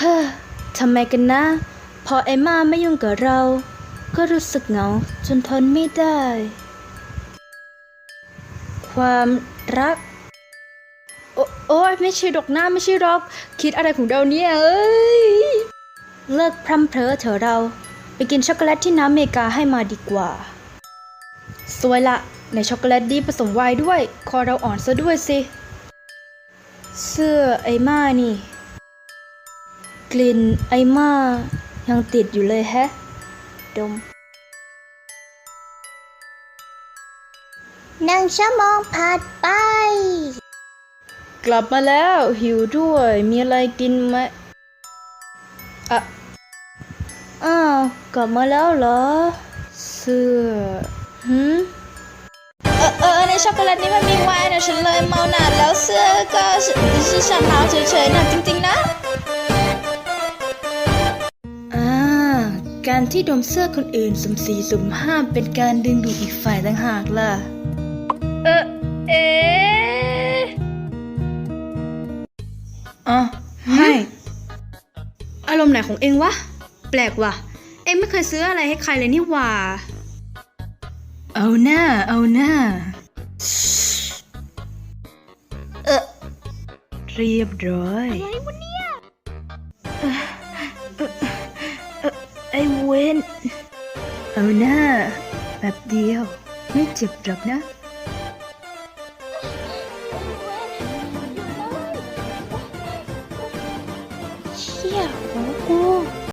เฮ้อทำไมกันนะ พอเอมมาไม่ยุ่งกับเรา ก็รู้สึกเหงาจนทนไม่ได้ ความรัก โอโอ้ยไม่ใช่ดอกหน้าไม่ใช่รอก คิดอะไรของเราเนี่ยเอ้ย เลิกพร่ำเพ้อเถอะเรา ไปกินช็อกโกแลตที่น้ำเมกาให้มาดีกว่า สวยละ ในช็อกโกแลตดีผสมไวน์ด้วย คอเราอ่อนซะด้วยสิ เสื้อไอม่านี่ กลิ่นไอม่ายังติดอยู่เลยแฮะ ดมหนึ่งชั่วโมงผ่านไป กลับมาแล้วหิวด้วย มีอะไรกินไหมอะอ้าวกลับมาแล้วเหรอ เสื้อหืมเออเออในช็อกโกแลตนี้มันมีไวน์นะฉันเลยเมาหนาดแล้วเสื้อก็ฉันฉันฉันเมาเฉยๆนะจริงๆนะ การที่ดมเสื้อคนอื่นสุ่มสี่สุ่มห้าเป็นการดึงดูดอีกฝ่ายต่างหากล่ะ เออเอ๊ะอ๋อไม่อารมณ์ไหนของเองวะ แปลกว่ะ เองไม่เคยซื้ออะไรให้ใครเลยนี่หว่า เอาหน้า เอาหน้า เออเรียบร้อยอะไรวะเนี่ยไอเวนเอาหน้าแบบเดียว ไม่เจ็บหรอกนะ เชี่ยว